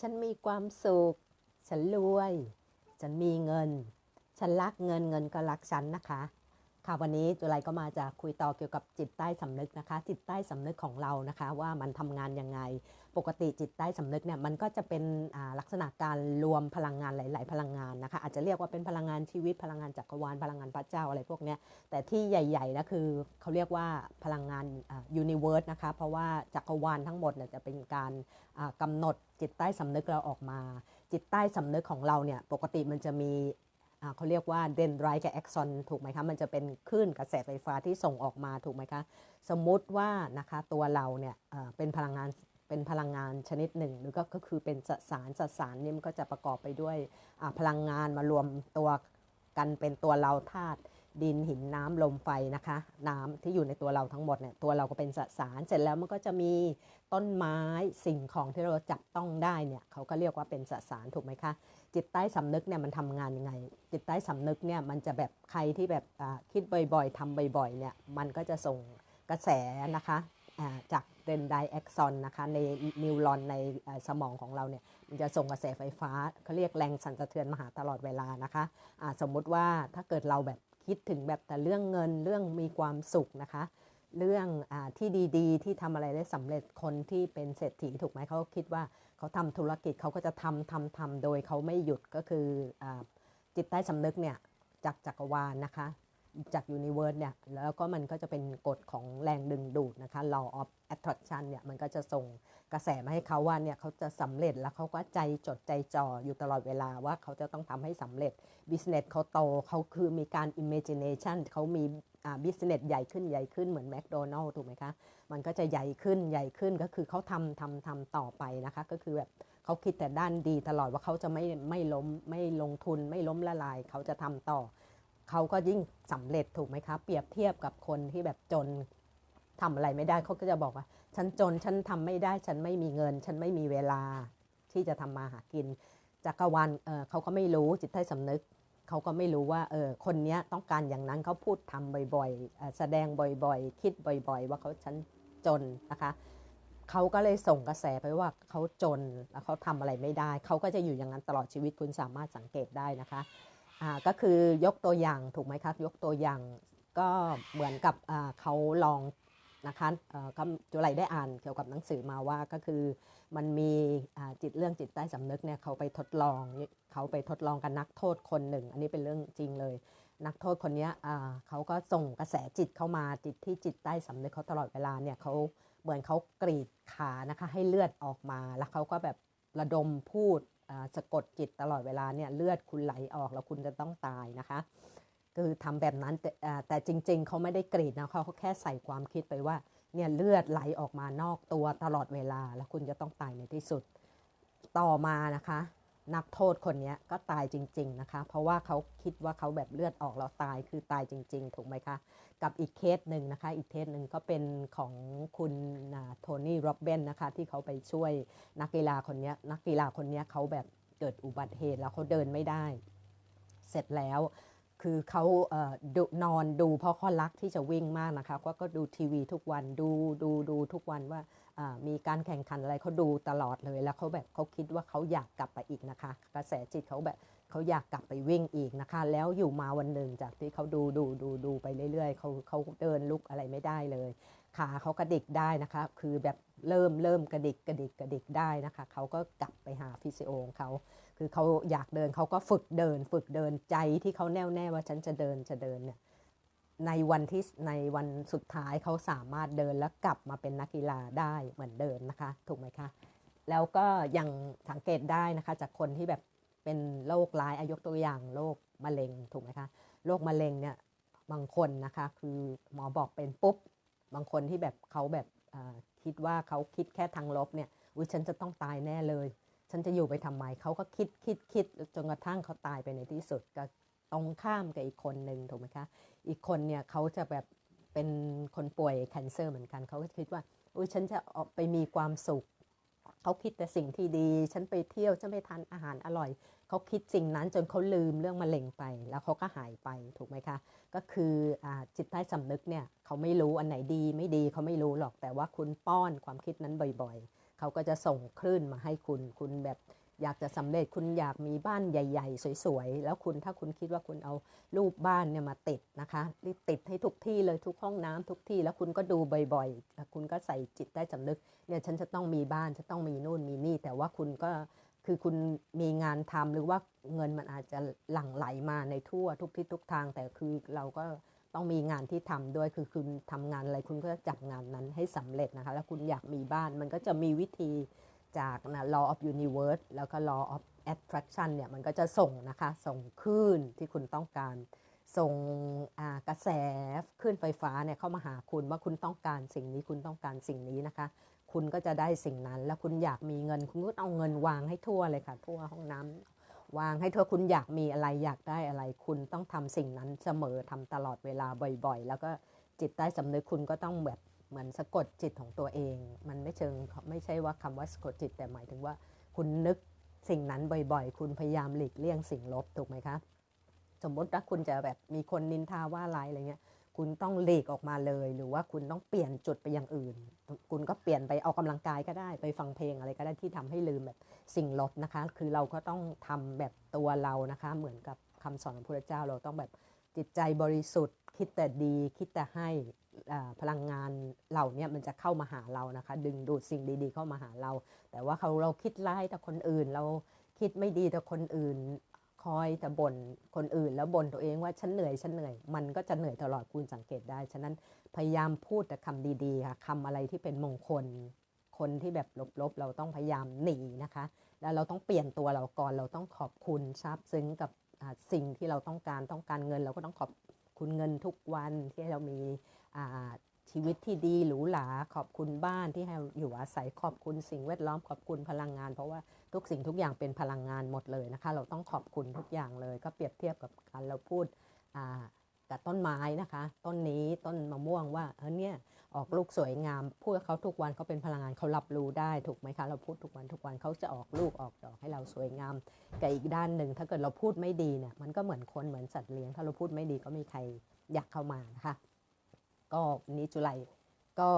ฉันมีความสุข ฉันรวย ฉันมีเงิน ฉันรักเงินเงินก็รักฉันนะคะ ค่ะวันนี้จุไรก็มาจะคุยต่อเกี่ยวกับจิตใต้สำนึกนะคะ จิตใต้สำนึกของเรานะคะ ว่ามันทำงานยังไง ปกติจิตใต้สำนึกเนี่ยมันก็จะเป็นลักษณะการรวมพลังงานหลาย ๆ พลังงานนะคะ อาจจะเรียกว่าเป็นพลังงานชีวิตพลังงานจักรวาลพลังงานพระเจ้าอะไรพวกเนี้ยแต่ที่ใหญ่ๆนะคือเขาเรียกว่าพลังงานยูนิเวิร์สนะคะเพราะว่าจักรวาลทั้งหมดเนี่ยจะเป็นการอ่ากำหนดจิตใต้สำนึกเราออกมา จิตใต้สำนึกของเราเนี่ยปกติมันจะมี เขาเรียกว่าเดนไรกับแอ็กซอนถูกไหมคะ มันจะเป็นคลื่นกระแสไฟฟ้าที่ส่งออกมาถูกไหมคะ สมมุติว่านะคะตัวเราเนี่ยเป็นพลังงานเป็นพลังงานชนิดหนึ่ง หรือก็ก็คือเป็นสสารสสารนี่มันก็จะประกอบไปด้วยพลังงานมารวมตัวกันเป็นตัวเราธาตุดินหินน้ำลมไฟนะคะ น้ำที่อยู่ในตัวเราทั้งหมดเนี่ยตัวเราก็เป็นสสารเสร็จแล้วมันก็จะมีต้นไม้สิ่งของที่เราจับต้องได้เนี่ยเขาก็เรียกว่าเป็นสสารถูกไหมคะ จิตใต้สำนึกเนี่ยมันทำงานยังไง จิตใต้สำนึกเนี่ยมันจะแบบใครที่แบบอ่าคิดบ่อยๆทำบ่อยๆเนี่ยมันก็จะส่งกระแสนะคะอ่าจากเดนไดแอคซอนนะคะในนิวรอนในสมองของเราเนี่ยมันจะส่งกระแสไฟฟ้าเขาเรียกแรงสั่นสะเทือนมาหาตลอดเวลานะคะอ่าสมมุติว่าถ้าเกิดเราแบบคิดถึงแบบแต่เรื่องเงินเรื่องมีความสุขนะคะ เรื่องอที่ดีๆ ที่ทำอะไรได้สำเร็จคนที่เป็นเศรษฐีถูกไหมเขาคิดว่าเขาทำธุรกิจเขาก็จะทำทำทำโดยเขาไม่หยุดก็คืออจิตใต้สำนึกเนี่ยจากจักรวาลนะคะ จากยูนิเวิร์สเนี่ยแล้วก็มันก็จะเป็นกฎของแรงดึงดูดนะคะ law of attraction เนี่ยมันก็จะส่งกระแสมาให้เขาว่าเนี่ยเขาจะสำเร็จแล้วเขาก็ใจจดใจจ่ออยู่ตลอดเวลาว่าเขาจะต้องทำให้สำเร็จ business เขาโตเขาคือมีการ imagination เขามีอ่า business ใหญ่ขึ้นใหญ่ขึ้นเหมือนแม d โดนัล s ถูกไหมคะ มันก็จะใหญ่ขึ้นใหญ่ขึ้นก็คือเขาทำทำทำต่อไปนะคะ ก็คือแบบเขาคิดแต่ด้านดีตลอดว่าเขาจะไม่ไม่ล้มไม่ลงทุนไม่ล้มละลาย เขาจะทำต่อ เขาก็ยิ่งสำเร็จถูกไหมคะ เปรียบเทียบกับคนที่แบบจนทำอะไรไม่ได้เขาก็จะบอกว่า ฉันจนฉันทำไม่ได้ฉันไม่มีเงิน ฉันไม่มีเวลาที่จะทำมาหากินจักรวาลเเขาก็ไม่รู้จิตใต้สำนึกเขาก็ไม่รู้ว่าเออคนนี้ต้องการอย่างนั้นเขาพูดทำบ่อยๆ แสดงบ่อยๆ คิดบ่อยๆ ว่าเขาฉันจนนะคะเขาก็เลยส่งกระแสไปว่าเขาจนแล้วเขาทำอะไรไม่ได้ เขาก็จะอยู่อย่างนั้นตลอดชีวิตคุณสามารถสังเกตได้นะคะ ก็คือยกตัวอย่างถูกไหมคะยกตัวอย่างก็เหมือนกับเขาลองนะคะก็จุไรได้อ่านเกี่ยวกับหนังสือมาว่าก็คือมันมีจิตเรื่องจิตใต้สำนึกเนี่ยเขาไปทดลองเขาไปทดลองกับนักโทษคนหนึ่ง อันนี้เป็นเรื่องจริงเลย นักโทษคนเนี้ยเขาก็ส่งกระแสจิตเข้ามาจิตที่จิตใต้สำนึกเขาตลอดเวลาเนี่ยเขาเหมือนเขากรีดขานะคะให้เลือดออกมาแล้วเขาก็แบบ ระดมพูดสะกดจิตตลอดเวลาเนี่ยเลือดคุณไหลออกแล้วคุณจะต้องตายนะคะ คือทำแบบนั้นแต่แต่จริง ๆ เขาไม่ได้กรีดนะเขาแค่ใส่ความคิดไปว่าเนี่ยเลือดไหลออกมานอกตัวตลอดเวลา แล้วคุณจะต้องตายในที่สุดต่อมานะคะ นักโทษคนนี้ก็ตายจริง ๆนะคะ เพราะว่าเขาคิดว่าเขาแบบเลือดออกแล้วตายคือตายจริง ๆ ถูกไหมคะ กับอีกเคสหนึ่งนะคะ อีกเคสหนึ่งก็เป็นของคุณโทนี่โรบเบนนะคะที่เขาไปช่วยนักกีฬาคนนี้นักกีฬาคนนี้เขาแบบเกิดอุบัติเหตุแล้วเขาเดินไม่ได้ เสร็จแล้วคือเขาเออดูนอนดูเพราะเขารักที่จะวิ่งมากนะคะก็ก็ดูทีวีทุกวันดูดูดูทุกวันว่า มีการแข่งขันอะไรเขาดูตลอดเลย แล้วเขาแบบเขาคิดว่าเขาอยากกลับไปอีกนะคะ กระแสจิตเขาแบบเขาอยากกลับไปวิ่งอีกนะคะ แล้วอยู่มาวันหนึ่งจากที่เขาดูดูดูดูไปเรื่อยๆเขาเขาเดินลุกอะไรไม่ได้เลยขาเขากระดิกได้นะคะ คือแบบเริ่มเริ่มกระดิกกระดิกกระดิกได้นะคะ เขาก็กลับไปหาฟิสิโอของเขา คือเขาอยากเดินเขาก็ฝึกเดิน ฝึกเดินใจที่เขาแน่วแน่ว่าฉันจะเดินจะเดินเนี่ย ในวันที่ในวันสุดท้ายเขาสามารถเดินแล้วกลับมาเป็นนักกีฬาได้เหมือนเดิมนะคะ ถูกไหมคะ แล้วก็ยังสังเกตได้นะคะ จากคนที่แบบเป็นโรคร้ายอายกตัวอย่างโรคมะเร็งถูกไหมคะโรคมะเร็งเนี่ยบางคนนะคะคือหมอบอกเป็นปุ๊บบางคนที่แบบเขาแบบคิดว่าเขาคิดแค่ทางลบเนี่ยอุ้ยฉันจะต้องตายแน่เลย ฉันจะอยู่ไปทำไมเขาก็คิดคิดคิดจนกระทั่งเขาตายไปในที่สุดก็ ตรงข้ามกับอีกคนหนึ่งถูกไหมคะ อีกคนเนี่ยเขาจะแบบเป็นคนป่วยแคนเซอร์เหมือนกัน เขาก็คิดว่าอุ้ยฉันจะออกไปมีความสุข เขาคิดแต่สิ่งที่ดี ฉันไปเที่ยว ฉันไปทานอาหารอร่อย เขาคิดสิ่งนั้นจนเขาลืมเรื่องมะเร็งไป แล้วเขาก็หายไปถูกไหมคะ ก็คืออจิตใต้สำนึกเนี่ยเขาไม่รู้อันไหนดีไม่ดีเขาไม่รู้หรอก แต่ว่าคุณป้อนความคิดนั้นบ่อยๆ เขาก็จะส่งคลื่นมาให้คุณ คุณแบบ อยากจะสำเร็จคุณอยากมีบ้านใหญ่ ๆ สวยๆ แล้วคุณถ้าคุณคิดว่าคุณเอารูปบ้านเนี่ยมาติดนะคะรีบติดให้ทุกที่เลยทุกห้องน้ำทุกที่ แล้วคุณก็ดูบ่อยๆแล้วคุณก็ใส่จิตได้สำนึกเนี่ยฉันจะต้องมีบ้านจะต้องมีนู่นมีนี่ แต่ว่าคุณก็คือคุณมีงานทำหรือว่าเงินมันอาจจะหลั่งไหลมาในทั่วทุกทิศทุกทาง แต่คือเราก็ต้องมีงานที่ทำด้วยคือคุณทำงานอะไรคุณก็จับงานนั้นให้สำเร็จนะคะ แล้วคุณอยากมีบ้านมันก็จะมีวิธี จากนะ law of universe แล้วก็ law of attraction เนี่ยมันก็จะส่งนะคะ ส่งคลื่นที่คุณต้องการ ส่งกระแสคลื่นไฟฟ้าเนี่ยเข้ามาหาคุณว่าคุณต้องการสิ่งนี้คุณต้องการสิ่งนี้นะคะ คุณก็จะได้สิ่งนั้น แล้วคุณอยากมีเงิน คุณก็เอาเงินวางให้ทั่วเลยค่ะ ทั่วห้องน้ำวางให้ทั่วคุณอยากมีอะไรอยากได้อะไร คุณต้องทำสิ่งนั้นเสมอทำตลอดเวลาบ่อยๆ แล้วก็จิตใต้สำนึกคุณก็ต้องแบบ เหมือนสะกดจิตของตัวเอง มันไม่เชิงไม่ใช่ว่าคำว่าสะกดจิต แต่หมายถึงว่า คุณนึกสิ่งนั้นบ่อยๆ คุณพยายามหลีกเลี่ยงสิ่งลบถูกไหมคะ สมมติว่าคุณจะแบบมีคนนินทาว่าร้ายอะไรเงี้ย คุณต้องหลีกออกมาเลย หรือว่าคุณต้องเปลี่ยนจุดไปอย่างอื่น คุณก็เปลี่ยนไปออกกำลังกายก็ได้ ไปฟังเพลงอะไรก็ได้ที่ทำให้ลืมแบบสิ่งลบนะคะ คือเราก็ต้องทำแบบตัวเรานะคะ เหมือนกับคำสอนของพระเจ้าเราต้องแบบจิตใจบริสุทธิ์ คิดแต่ดีคิดแต่ให้ พลังงานเหล่าเนี้มันจะเข้ามาหาเรานะคะ ดึงดูดสิ่งดี ๆ เข้ามาหาเรา แต่ว่าเขาเราคิดร้ายแต่คนอื่น เราคิดไม่ดีแต่คนอื่น คอยแต่บ่นคนอื่น แล้วบ่นตัวเองว่าฉันเหนื่อยฉันเหนื่อย มันก็จะเหนื่อยตลอดคุณสังเกตได้ ฉะนั้นพยายามพูดแต่คำดีๆค่ะคำอะไรที่เป็นมงคล คนที่แบบลบๆ เราต้องพยายามหนีนะคะ แล้วเราต้องเปลี่ยนตัวเราก่อนเราต้องขอบคุณซาบซึ้งกับสิ่งที่เราต้องการต้องการเงิน เราก็ต้องขอบคุณเงินทุกวันที่เรามี ชีวิตที่ดีหรูหราขอบคุณบ้านที่ให้อยู่อาศัยขอบคุณสิ่งแวดล้อมขอบคุณพลังงาน เพราะว่าทุกสิ่งทุกอย่างเป็นพลังงานหมดเลยนะคะ เราต้องขอบคุณทุกอย่างเลย ก็เปรียบเทียบกับการเราพูดกับต้นไม้นะคะ ต้นนี้ต้นมะม่วงว่าเออเนี่ยออกลูกสวยงามพูดเขาทุกวันเขาเป็นพลังงานเขารับรู้ได้ถูกไหมคะ เราพูดทุกวันทุกวันเขาจะออกลูกออกดอกให้เราสวยงามกับอีกด้านหนึ่งถ้าเกิดเราพูดไม่ดีเนี่ยมันก็เหมือนคนเหมือนสัตว์เลี้ยงถ้าเราพูดไม่ดีก็ม่มีใครอยากเข้ามานะคะ ก็วันนี้จุไลก็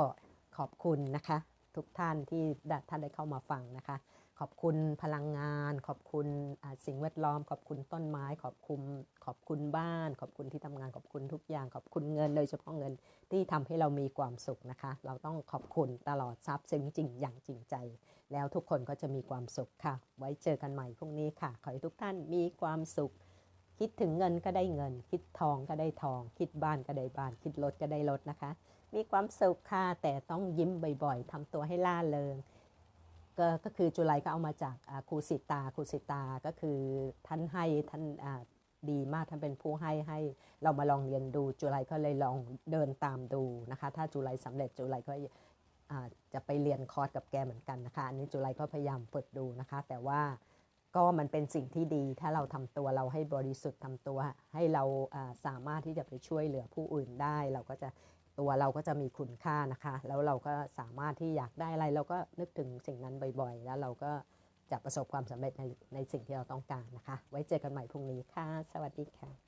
ขอบคุณนะคะ ทุกท่านที่ท่านได้เข้ามาฟังนะคะ ขอบคุณพลังงาน ขอบคุณสิ่งแวดล้อม ขอบคุณต้นไม้ ขอบคุณขอบคุณบ้าน ขอบคุณที่ทำงานขอบคุณทุกอย่าง ขอบคุณเงินโดยเฉพาะเงินที่ทำให้เรามีความสุขนะคะ เราต้องขอบคุณตลอดทรัพย์ซึ้งจริงอย่างจริงใจ แล้วทุกคนก็จะมีความสุขค่ะ ไว้เจอกันใหม่พรุ่งนี้ค่ะ ขอให้ทุกท่านมีความสุข คิดถึงเงินก็ได้เงิน คิดทองก็ได้ทอง คิดบ้านก็ได้บ้าน คิดรถก็ได้รถนะคะ มีความสุขค่ะแต่ต้องยิ้มบ่อยๆทำตัวให้ล่าเริงก็ก็คือจุไลก็เอามาจากครูสิตาครูสิตาก็คือท่านให้ท่านดีมากท่านเป็นผู้ให้ให้เรามาลองเรียนดูจุไลก็เลยลองเดินตามดูนะคะ ถ้าจุไลสำเร็จจุไลก็อ่าจะไปเรียนคอร์สกับแกเหมือนกันนะคะอันนี้จุไลก็พยายามฝึกดูนะคะ แต่ว่า ก็มันเป็นสิ่งที่ดีถ้าเราทำตัวเราให้บริสุทธิ์ทำตัว ให้เราสามารถที่จะไปช่วยเหลือผู้อื่นได้ เราก็จะตัวเราก็จะมีคุณค่านะคะ แล้วเราก็สามารถที่อยากได้อะไร เราก็นึกถึงสิ่งนั้นบ่อยๆ แล้วเราก็จะประสบความสำเร็จในในสิ่งที่เราต้องการนะคะ ไว้เจอกันใหม่พรุ่งนี้ค่ะ สวัสดีค่ะ